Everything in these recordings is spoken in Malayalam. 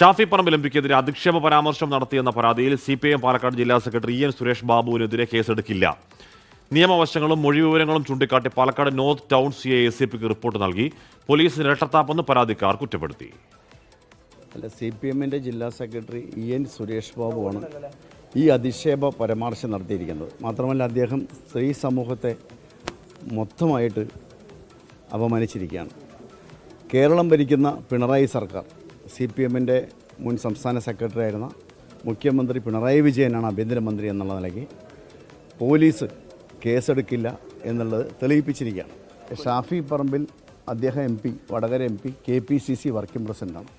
ഷാഫി പറമ്പിൽ എം പിക്കെതിരെ അധിക്ഷേപ പരാമർശം നടത്തിയെന്ന പരാതിയിൽ സി പി എം പാലക്കാട് ജില്ലാ സെക്രട്ടറി ഇ എൻ സുരേഷ് ബാബുവിനെതിരെ കേസെടുക്കില്ല. നിയമവശങ്ങളും മൊഴിവിവരങ്ങളും ചൂണ്ടിക്കാട്ടി Palakkad north town C A S pick report നൽകി പോലീസ് ഇരട്ടത്താപ്പെന്ന് പരാതിക്കാർ കുറ്റപ്പെടുത്തി. അല്ല സി പി എമ്മിന്റെ ജില്ലാ സെക്രട്ടറി ഇ എൻ സുരേഷ് ബാബുവാണ് ഈ അധിക്ഷേപ പരാമർശം നടത്തിയിരിക്കുന്നത്. മാത്രമല്ല അദ്ദേഹം സ്ത്രീ സമൂഹത്തെ മൊത്തമായിട്ട് അപമാനിച്ചിരിക്കുകയാണ്. കേരളം ഭരിക്കുന്ന പിണറായി സർക്കാർ സി പി എമ്മിന്റെ മുൻ സംസ്ഥാന സെക്രട്ടറി ആയിരുന്ന മുഖ്യമന്ത്രി പിണറായി വിജയനാണ് ആഭ്യന്തരമന്ത്രി എന്നുള്ള നിലയ്ക്ക് പോലീസ് കേസെടുക്കില്ല എന്നുള്ളത് തെളിയിപ്പിച്ചിരിക്കുകയാണ്. ഷാഫി പറമ്പിൽ അദ്ദേഹം M P Vadakara M P K P C C working പ്രസിഡന്റാണ്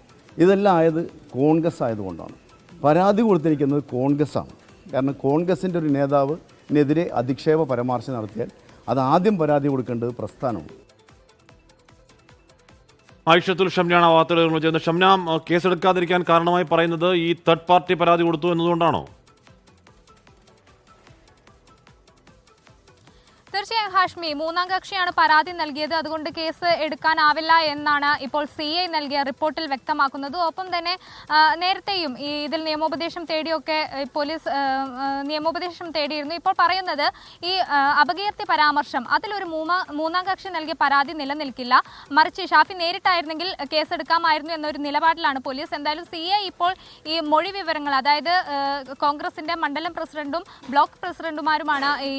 ഇതെല്ലാം ആയത് കോൺഗ്രസ് ആയതുകൊണ്ടാണ്. പരാതി കൊടുത്തിരിക്കുന്നത് കോൺഗ്രസ്സാണ്. കാരണം കോൺഗ്രസിന്റെ ഒരു നേതാവിനെതിരെ അധിക്ഷേപ പരാമർശം നടത്തിയാൽ അത് ആദ്യം പരാതി കൊടുക്കേണ്ടത് പ്രസ്ഥാനമാണ്. ആയിഷത്തുൽ ഷംനാണ് ആ വാർത്തകൾ ചെയ്യുന്നത് ഷംനാം കേസെടുക്കാതിരിക്കാൻ കാരണമായി പറയുന്നത് ഈ തേർഡ് പാർട്ടി പരാതി കൊടുത്തു എന്നതുകൊണ്ടാണോ? തീർച്ചയായും ഹാഷ്മി മൂന്നാം കക്ഷിയാണ് പരാതി നൽകിയത്. അതുകൊണ്ട് കേസ് എടുക്കാനാവില്ല എന്നാണ് ഇപ്പോൾ സി ഐ നൽകിയ റിപ്പോർട്ടിൽ വ്യക്തമാക്കുന്നത്. ഒപ്പം തന്നെ നേരത്തെയും ഈ ഇതിൽ നിയമോപദേശം തേടിയൊക്കെ പോലീസ് നിയമോപദേശം തേടിയിരുന്നു. ഇപ്പോൾ പറയുന്നത് ഈ അപകീർത്തി പരാമർശം അതിലൊരു മൂന്നാ മൂന്നാം കക്ഷി നൽകിയ പരാതി നിലനിൽക്കില്ല. മറിച്ച് ഷാഫി നേരിട്ടായിരുന്നെങ്കിൽ കേസെടുക്കാമായിരുന്നു എന്നൊരു നിലപാടിലാണ് പോലീസ്. എന്തായാലും സി ഐ ഇപ്പോൾ ഈ മൊഴി വിവരങ്ങൾ അതായത് കോൺഗ്രസിന്റെ മണ്ഡലം പ്രസിഡന്റും ബ്ലോക്ക് പ്രസിഡന്റുമാരുമാണ് ഈ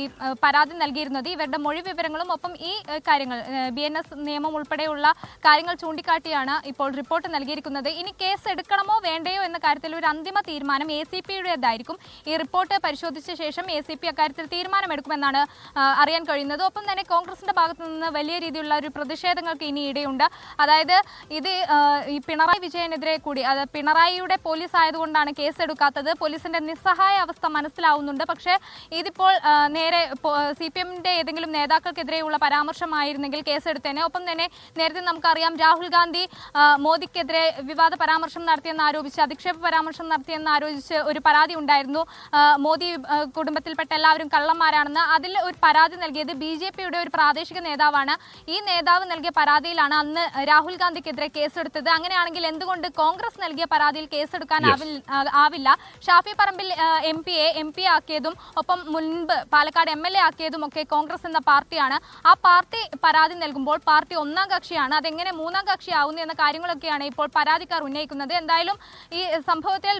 പരാതി നൽകിയിരുന്നത്. ഇവരുടെ മൊഴി വിവരങ്ങളും ഒപ്പം ഈ കാര്യങ്ങൾ ബി എൻ എസ് നിയമം ഉൾപ്പെടെയുള്ള കാര്യങ്ങൾ ചൂണ്ടിക്കാട്ടിയാണ് ഇപ്പോൾ റിപ്പോർട്ട് നൽകിയിരിക്കുന്നത്. ഇനി കേസ് എടുക്കണമോ വേണ്ടയോ എന്ന കാര്യത്തിൽ ഒരു അന്തിമ തീരുമാനം എ സി പിയുടേതായിരിക്കും ഈ റിപ്പോർട്ട് പരിശോധിച്ച ശേഷം എ സി പി അക്കാര്യത്തിൽ തീരുമാനമെടുക്കുമെന്നാണ് അറിയാൻ കഴിയുന്നത്. ഒപ്പം തന്നെ കോൺഗ്രസിന്റെ ഭാഗത്തു നിന്ന് വലിയ രീതിയിലുള്ള ഒരു പ്രതിഷേധങ്ങൾക്ക് ഇനി ഇടയുണ്ട്. അതായത് ഇത് ഈ പിണറായി വിജയനെതിരെ കൂടി അത് പിണറായിയുടെ പോലീസ് ആയതുകൊണ്ടാണ് കേസ് എടുക്കാത്തത് പോലീസിന്റെ നിസ്സഹായ അവസ്ഥ മനസ്സിലാവുന്നുണ്ട്. പക്ഷേ ഇതിപ്പോൾ നേരെ സി പി എമ്മിന്റെ ഏതെങ്കിലും നേതാക്കൾക്കെതിരെയുള്ള പരാമർശമായിരുന്നെങ്കിൽ കേസെടുത്തേനെ. ഒപ്പം തന്നെ നേരത്തെ നമുക്കറിയാം രാഹുൽ ഗാന്ധി മോദിക്കെതിരെ വിവാദ പരാമർശം നടത്തിയെന്ന് ആരോപിച്ച് അധിക്ഷേപ പരാമർശം നടത്തിയെന്ന് ആരോപിച്ച് ഒരു പരാതി ഉണ്ടായിരുന്നു. മോദി കുടുംബത്തിൽപ്പെട്ട എല്ലാവരും കള്ളന്മാരാണെന്ന് അതിൽ ഒരു പരാതി നൽകിയത് ബി ജെ പിയുടെ ഒരു പ്രാദേശിക നേതാവാണ്. ഈ നേതാവ് നൽകിയ പരാതിയിലാണ് അന്ന് രാഹുൽ ഗാന്ധിക്കെതിരെ കേസെടുത്തത്. അങ്ങനെയാണെങ്കിൽ എന്തുകൊണ്ട് കോൺഗ്രസ് നൽകിയ പരാതിയിൽ കേസെടുക്കാൻ ആവില്ല? Shafi Parambil M A M P ആക്കിയതും ഒപ്പം മുൻപ് പാലക്കാട് എം എൽ എ ആക്കിയതും ഒക്കെ കോൺഗ്രസ് എന്ന പാർട്ടിയാണ്. ആ പാർട്ടി പരാതി നൽകുമ്പോൾ പാർട്ടി ഒന്നാം കക്ഷിയാണ്. അതെങ്ങനെ മൂന്നാം കക്ഷിയാവുന്നു എന്ന കാര്യങ്ങളൊക്കെയാണ് ഇപ്പോൾ പരാതിക്കാർ ഉന്നയിക്കുന്നത്. എന്തായാലും ഈ സംഭവത്തിൽ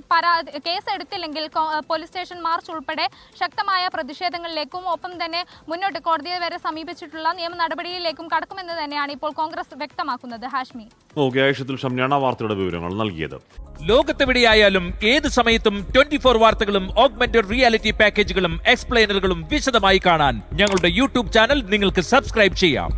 കേസ് എടുത്തില്ലെങ്കിൽ പോലീസ് സ്റ്റേഷൻ മാർച്ച് ഉൾപ്പെടെ ശക്തമായ പ്രതിഷേധങ്ങളിലേക്കും ഒപ്പം തന്നെ മുന്നോട്ട് കോടതിയെ വരെ സമീപിച്ചിട്ടുള്ള നിയമ നടപടിയിലേക്കും കടക്കുമെന്ന് തന്നെയാണ് ഇപ്പോൾ കോൺഗ്രസ് വ്യക്തമാക്കുന്നത്. ഹാഷ്മി. ഓക്കെ ആയിഷത്തുൽ വാർത്തയുടെ വിവരങ്ങൾ നൽകിയത്. ലോകത്തെവിടെയായാലും ഏത് സമയത്തും ട്വന്റി ഫോർ വാർത്തകളും ഓഗ്മെന്റഡ് റിയാലിറ്റി പാക്കേജുകളും എക്സ്പ്ലെയിനറുകളും വിശദമായി കാണാൻ ഞങ്ങളുടെ യൂട്യൂബ് ചാനൽ നിങ്ങൾക്ക് സബ്സ്ക്രൈബ് ചെയ്യാം.